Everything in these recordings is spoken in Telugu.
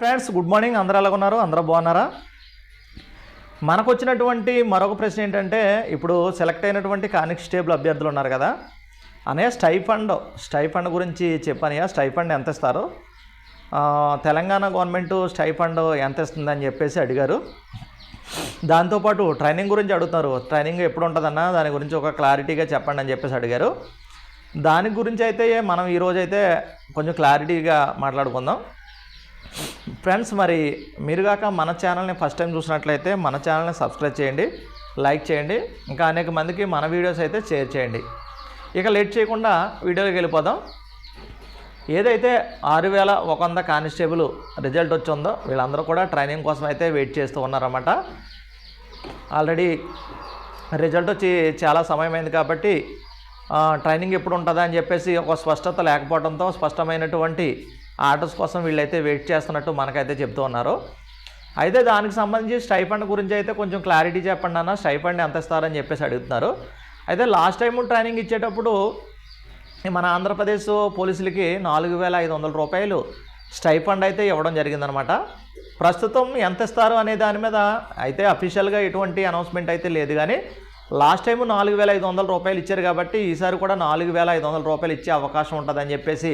Friends good morning. అందరూ ఎలా ఉన్నారు? అందరూ బాగున్నారా? మనకు వచ్చినటువంటి మరొక ప్రశ్న ఏంటంటే ఇప్పుడు సెలెక్ట్ అయినటువంటి కానిస్టేబుల్ అభ్యర్థులు ఉన్నారు కదా. అనే స్టైఫండ్. స్టైఫండ్ గురించి చెప్పానయ్యా. స్టైఫండ్ ఎంత ఇస్తారు? తెలంగాణ గవర్నమెంట్ స్టైఫండ్ ఎంత ఇస్తుందని చెప్పేసి అడిగారు. దాంతోపాటు ట్రైనింగ్ గురించి అడుగుతున్నారు. ట్రైనింగ్ ఎప్పుడు ఉంటుందన్నా దాని గురించి ఒక క్లారిటీగా చెప్పండి అని చెప్పేసి అడిగారు. దాని గురించి అయితే మనం ఈరోజైతే కొంచెం క్లారిటీగా మాట్లాడుకుందాం. ఫ్రెండ్స్ మరి మీరు కాక మన ఛానల్ని ఫస్ట్ టైం చూసినట్లయితే మన ఛానల్ని సబ్స్క్రైబ్ చేయండి లైక్ చేయండి ఇంకా అనేక మందికి మన వీడియోస్ అయితే షేర్ చేయండి. ఇక లేట్ చేయకుండా వీడియోకి వెళ్ళిపోదాం. ఏదైతే ఆరు వేల ఒక వంద కానిస్టేబుల్ రిజల్ట్ వచ్చిందో వీళ్ళందరూ కూడా ట్రైనింగ్ కోసం అయితే వెయిట్ చేస్తూ ఉన్నారన్నమాట. ఆల్రెడీ రిజల్ట్ వచ్చి చాలా సమయం అయింది కాబట్టి ట్రైనింగ్ ఎప్పుడు ఉంటుందా అని చెప్పేసి ఒక స్పష్టత లేకపోవడంతో స్పష్టమైనటువంటి ఆర్డర్స్ కోసం వీళ్ళైతే వెయిట్ చేస్తున్నట్టు మనకైతే చెప్తూ ఉన్నారు. అయితే దానికి సంబంధించి స్టైఫండ్ గురించి అయితే కొంచెం క్లారిటీ చెప్పండి అన్న. స్టైఫండ్ ఎంత ఇస్తారని చెప్పేసి అడుగుతున్నారు. అయితే లాస్ట్ టైం ట్రైనింగ్ ఇచ్చేటప్పుడు మన ఆంధ్రప్రదేశ్ పోలీసులకి నాలుగు వేల ఐదు వందల రూపాయలు స్టైఫండ్ అయితే ఇవ్వడం జరిగిందనమాట ప్రస్తుతం ఎంత ఇస్తారు అనే దాని మీద అయితే అఫీషియల్గా ఎటువంటి అనౌన్స్మెంట్ అయితే లేదు కానీ లాస్ట్ టైం నాలుగు వేల ఐదు వందల రూపాయలు ఇచ్చారు కాబట్టి ఈసారి కూడా నాలుగు వేల ఐదు వందల రూపాయలు ఇచ్చే అవకాశం ఉంటుందని చెప్పేసి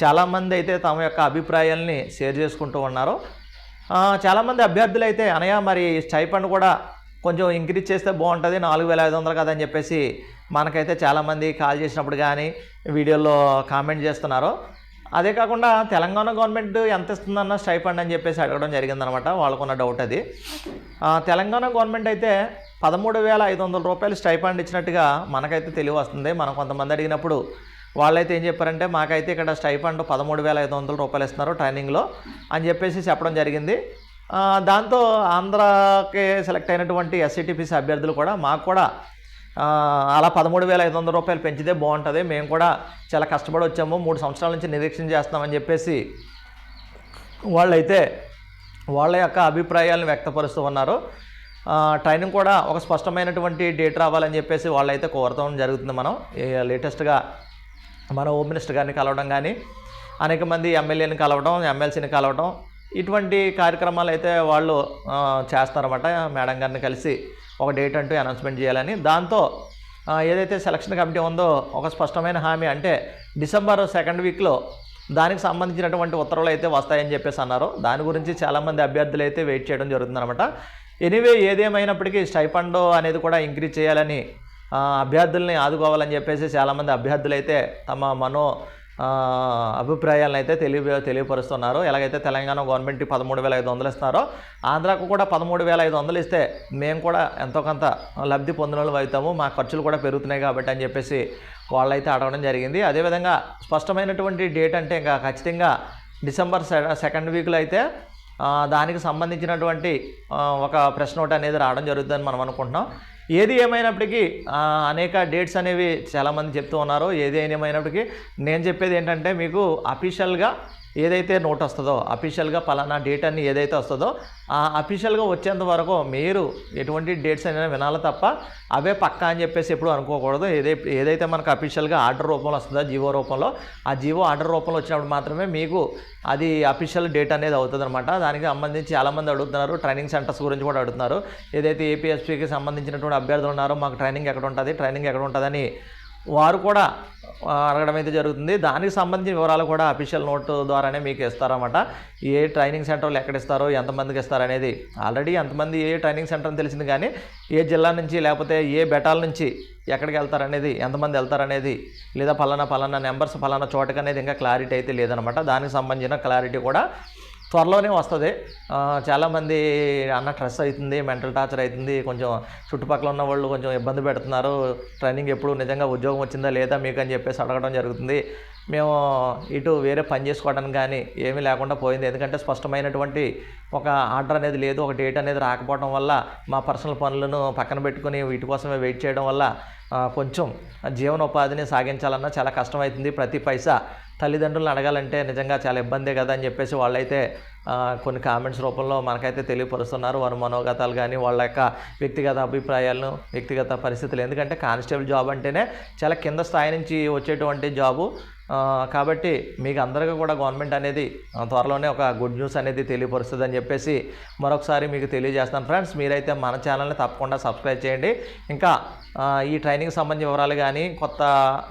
చాలామంది అయితే తమ యొక్క అభిప్రాయాల్ని షేర్ చేసుకుంటూ ఉన్నారు. చాలామంది అభ్యర్థులు అయితే అనయ మరి స్టైపండ్ కూడా కొంచెం ఇంక్రీజ్ చేస్తే బాగుంటుంది నాలుగు వేల ఐదు వందలు కదని చెప్పేసి మనకైతే చాలామంది కాల్ చేసినప్పుడు కానీ వీడియోలో కామెంట్ చేస్తున్నారు. అదే కాకుండా తెలంగాణ గవర్నమెంట్ ఎంత ఇస్తుందన్న స్టైఫండ్ అని చెప్పేసి అడగడం జరిగిందనమాట వాళ్ళకున్న డౌట్ అది. తెలంగాణ గవర్నమెంట్ అయితే పదమూడు వేల ఐదు వందల రూపాయలు స్టైఫండ్ ఇచ్చినట్టుగా మనకైతే తెలివి వస్తుంది మనం కొంతమంది అడిగినప్పుడు వాళ్ళైతే ఏం చెప్పారంటే మాకైతే ఇక్కడ స్టైఫండ్ పదమూడు వేల ఐదు వందల రూపాయలు ఇస్తున్నారు ట్రైనింగ్లో అని చెప్పేసి చెప్పడం జరిగింది. దాంతో ఆంధ్రాకి సెలెక్ట్ అయినటువంటి ఎస్సిటిపిసి అభ్యర్థులు కూడా మాకు కూడా అలా పదమూడు వేల ఐదు వందల రూపాయలు పెంచితే బాగుంటుంది. మేము కూడా చాలా కష్టపడి వచ్చాము. మూడు సంవత్సరాల నుంచి నిరీక్షణ చేస్తామని చెప్పేసి వాళ్ళైతే వాళ్ళ యొక్క అభిప్రాయాలను వ్యక్తపరుస్తూ ఉన్నారు. ట్రైనింగ్ కూడా ఒక స్పష్టమైనటువంటి డేట్ రావాలని చెప్పేసి వాళ్ళైతే కోరటం జరుగుతుంది మనం. లేటెస్ట్గా మన హోమ్ మినిస్టర్ గారిని కలవడం కానీ అనేక మంది ఎమ్మెల్యేని కలవడం ఎమ్మెల్సీని కలవడం ఇటువంటి కార్యక్రమాలు అయితే వాళ్ళు చేస్తారన్నమాట. మేడం గారిని కలిసి ఒక డేట్ అంటూ అనౌన్స్మెంట్ చేయాలని. దాంతో ఏదైతే సెలక్షన్ కమిటీ ఉందో ఒక స్పష్టమైన హామీ అంటే డిసెంబర్ సెకండ్ వీక్లో దానికి సంబంధించినటువంటి ఉత్తర్వులు అయితే వస్తాయని చెప్పేసి అన్నారు. దాని గురించి చాలామంది అభ్యర్థులు అయితే వెయిట్ చేయడం జరుగుతుందన్నమాట. ఎనీవే ఏదేమైనప్పటికీ స్టైపండో అనేది కూడా ఇంక్రీజ్ చేయాలని అభ్యర్థుల్ని ఆదుకోవాలని చెప్పేసి చాలామంది అభ్యర్థులైతే తమ మనో అభిప్రాయాలను అయితే తెలియ తెలియపరుస్తున్నారు. ఎలాగైతే తెలంగాణ గవర్నమెంట్ పదమూడు వేల ఐదు వందలు ఇస్తున్నారో ఆంధ్రాకు కూడా పదమూడు వేల ఐదు వందలు ఇస్తే మేము కూడా ఎంతో కొంత లబ్ధి పొందిన అవుతాము. మా ఖర్చులు కూడా పెరుగుతున్నాయి కాబట్టి అని చెప్పేసి వాళ్ళైతే అడగడం జరిగింది. అదేవిధంగా స్పష్టమైనటువంటి డేట్ అంటే ఇంకా ఖచ్చితంగా డిసెంబర్ సె- సెకండ్ వీక్లో అయితే దానికి సంబంధించినటువంటి ఒక ప్రెస్ నోట్ అనేది రావడం జరుగుతుందని మనం అనుకుంటున్నాం. ఏది ఏమైనప్పటికీ అనేక డేట్స్ అనేవి చాలామంది చెప్తూ ఉన్నారు. ఏది ఏమైనప్పటికీ నేను చెప్పేది ఏంటంటే మీకు అఫీషియల్గా ఏదైతే నోట్ వస్తుందో అఫీషియల్గా పలానా డేట్ అని ఏదైతే వస్తుందో ఆ అఫీషియల్గా వచ్చేంత వరకు మీరు ఎటువంటి డేట్స్ అయినా వినాలి తప్ప అవే పక్కా అని చెప్పేసి ఎప్పుడు అనుకోకూడదు. ఏదై ఏదైతే మనకు అఫీషియల్గా ఆర్డర్ రూపంలో వస్తుందో జీవో రూపంలో ఆ జీవో ఆర్డర్ రూపంలో వచ్చినప్పుడు మాత్రమే మీకు అది అఫీషియల్ డేట్ అనేది అవుతుంది అనమాట దానికి సంబంధించి చాలామంది అడుగుతున్నారు ట్రైనింగ్ సెంటర్స్ గురించి కూడా అడుగుతున్నారు. ఏదైతే ఏపీఎస్పీకి సంబంధించినటువంటి అభ్యర్థులు ఉన్నారో మాకు ట్రైనింగ్ ఎక్కడ ఉంటుంది ట్రైనింగ్ ఎక్కడ ఉంటుందని వారు కూడా అడగడం అయితే జరుగుతుంది. దానికి సంబంధించిన వివరాలు కూడా అఫీషియల్ నోట్ ద్వారానే మీకు ఇస్తారన్నమాట. ఏ ట్రైనింగ్ సెంటర్లు ఎక్కడ ఇస్తారో ఎంతమందికి ఇస్తారు అనేది ఆల్రెడీ ఎంతమంది ఏ ట్రైనింగ్ సెంటర్ అని తెలిసింది కానీ ఏ జిల్లా నుంచి లేకపోతే ఏ బెటాల్ నుంచి ఎక్కడికి వెళ్తారనేది ఎంతమంది వెళ్తారనేది లేదా పలానా పలానా నెంబర్స్ పలానా చోటకి అనేది ఇంకా క్లారిటీ అయితే లేదనమాట దానికి సంబంధించిన క్లారిటీ కూడా త్వరలోనే వస్తుంది. చాలామంది అన్న స్ట్రెస్ అవుతుంది మెంటల్ టార్చర్ అవుతుంది కొంచెం చుట్టుపక్కల ఉన్న వాళ్ళు కొంచెం ఇబ్బంది పెడుతున్నారు. ట్రైనింగ్ ఎప్పుడు నిజంగా ఉద్యోగం వచ్చిందా లేదా మీకు అని చెప్పేసి అడగడం జరుగుతుంది. మేము ఇటు వేరే పని చేసుకోవడానికి కానీ ఏమీ లేకుండా పోయింది. ఎందుకంటే స్పష్టమైనటువంటి ఒక ఆర్డర్ అనేది లేదు ఒక డేట్ అనేది రాకపోవడం వల్ల మా పర్సనల్ పనులను పక్కన పెట్టుకుని వీటి కోసమే వెయిట్ చేయడం వల్ల కొంచెం జీవనోపాధిని సాగించాలన్నా చాలా కష్టమవుతుంది ప్రతి పైసా తల్లిదండ్రులను అడగాలంటే నిజంగా చాలా ఇబ్బందే కదా అని చెప్పేసి వాళ్ళైతే కొన్ని కామెంట్స్ రూపంలో మనకైతే తెలియపరుస్తున్నారు. వారి మనోగతాలు కానీ వాళ్ళ యొక్క వ్యక్తిగత అభిప్రాయాలను వ్యక్తిగత పరిస్థితులు. ఎందుకంటే కానిస్టేబుల్ జాబ్ అంటేనే చాలా కింద స్థాయి నుంచి వచ్చేటువంటి జాబు. కాబట్టి మీకు అందరికీ కూడా గవర్నమెంట్ అనేది త్వరలోనే ఒక గుడ్ న్యూస్ అనేది తెలియపరుస్తుంది అని చెప్పేసి మరొకసారి మీకు తెలియజేస్తాను. ఫ్రెండ్స్ మీరైతే మన ఛానల్ని తప్పకుండా సబ్స్క్రైబ్ చేయండి. ఇంకా ఈ ట్రైనింగ్ సంబంధించిన వివరాలు కానీ కొత్త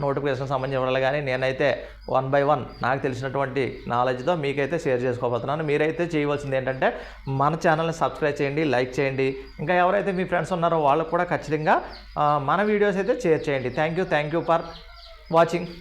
నోటిఫికేషన్ సంబంధించిన వివరాలు కానీ నేనైతే వన్ బై వన్ నాకు తెలిసినటువంటి నాలెడ్జ్తో మీకైతే షేర్ చేసుకోబోతున్నాను. మీరైతే చేయవలసింది ఏంటంటే మన ఛానల్ని సబ్స్క్రైబ్ చేయండి లైక్ చేయండి. ఇంకా ఎవరైతే మీ ఫ్రెండ్స్ ఉన్నారో వాళ్ళకు కూడా ఖచ్చితంగా మన వీడియోస్ అయితే షేర్ చేయండి. Thank you thank you for watching.